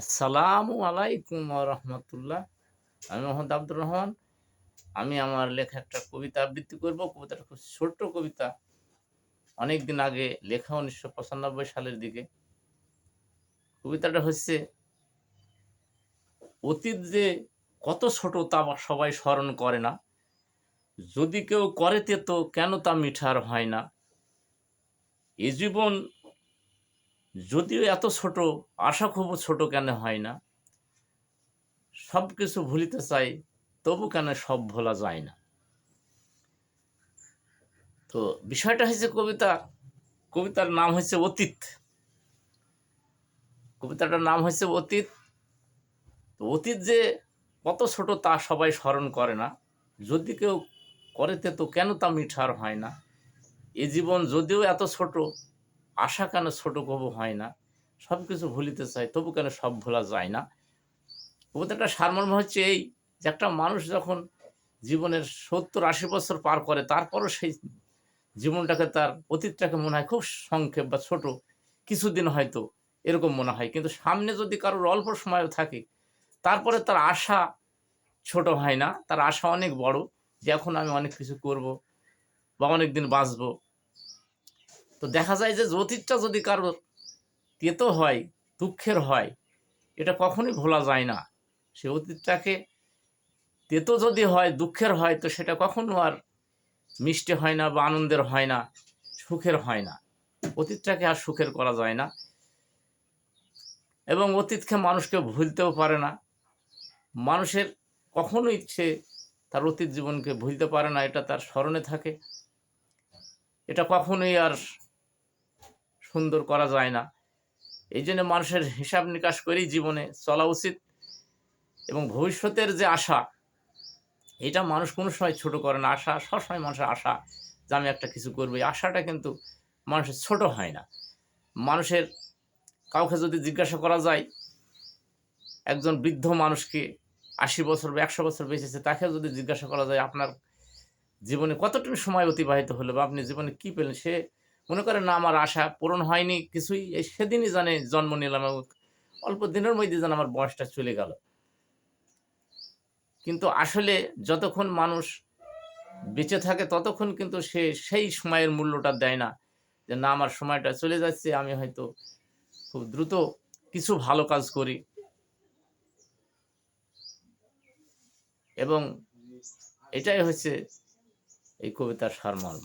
আসসালামু আলাইকুম রহমতুল্লাহ। আমি মোহাম্মদ আব্দুর রহমান। আমি আমার লেখা একটা কবিতা আবৃত্তি করব। কবিতাটা খুব ছোট্ট কবিতা। অনেক দিন আগে লেখা উনিশশো পঁচানব্বই সালের দিকে। কবিতাটা হচ্ছে, অতীত যে কত ছোট তা সবাই স্মরণ করে না। যদি কেউ করেতে তো কেন তা মিঠার হয় না। এ জীবন যদিও এত ছোট, আশা খুব ছোট কেন হয় না? সব কিছু ভুলিতে চাই, তবু কেন সব ভোলা যায় না? তো বিষয়টা হচ্ছে কবিতা, কবিতার নাম হচ্ছে অতীত। কবিতাটার নাম হচ্ছে অতীত। তো অতীত যে কত ছোট তা সবাই স্মরণ করে না। যদি কেউ করেতে তো কেন তা মিঠার হয় না? এ জীবন যদিও এত ছোট আশা কেন ছোট কবু হয় না? সব কিছু ভুলিতে চাই তবু কেন সব ভোলা যায় না? কবিতাটা সারমর্ম হচ্ছে এই যে একটা মানুষ যখন জীবনের সত্তর আশি বছর পার করে, তারপরও সেই জীবনটাকে তার অতীতটাকে মনে হয় খুব সংক্ষেপ বা ছোট। কিছুদিন হয়তো এরকম মনে হয়। কিন্তু সামনে যদি কারোর অল্প সময়ও থাকে, তারপরে তার আশা ছোট হয় না। তার আশা অনেক বড় যে এখন আমি অনেক কিছু করব বা অনেক দিন বাঁচবো। তো দেখা যায় যে অতীতটা যদি কারোর তেতো হয়, দুঃখের হয়, এটা কখনোই ভোলা যায় না। সে অতীতটাকে তেতো যদি হয়, দুঃখের হয়, তো সেটা কখনো আর মিষ্টি হয় না বা আনন্দের হয় না, সুখের হয় না। অতীতটাকে আর সুখের করা যায় না। এবং অতীতকে মানুষকে ভুলতেও পারে না। মানুষের কখনোই সে তার অতীত জীবনকে ভুলতে পারে না, এটা তার স্মরণে থাকে। এটা কখনোই আর সুন্দর করা যায় না। এই জন্য মানুষের হিসাব নিকাশ করেই জীবনে চলা উচিত এবং ভবিষ্যতের যে আশা, এটা মানুষ কোনো সময় ছোট করে না। আশা, সবসময় মানুষের আশা যে আমি একটা কিছু করব। এই আশাটা কিন্তু মানুষের ছোট হয় না। মানুষের কাউকে যদি জিজ্ঞাসা করা যায়, একজন বৃদ্ধ মানুষকে আশি বছর বা একশো বছর বেঁচেছে তাকে যদি জিজ্ঞাসা করা যায়, আপনার জীবনে কতটুকু সময় অতিবাহিত হলো বা আপনি জীবনে কী পেলেন? সে মনে করেন না আমার আশা পূরণ হয়নি কিছুই, এই সেদিনই জানে জন্ম নিলাম অল্প দিনের মধ্যে যেন আমার বয়সটা চলে গেল। কিন্তু আসলে যতক্ষণ মানুষ বেঁচে থাকে ততক্ষণ কিন্তু সে সেই সময়ের মূল্যটা দেয় না যে না, আমার সময়টা চলে যাচ্ছে, আমি হয়তো খুব দ্রুত কিছু ভালো কাজ করি। এবং এটাই হচ্ছে এই কবিতার সারমর্ম।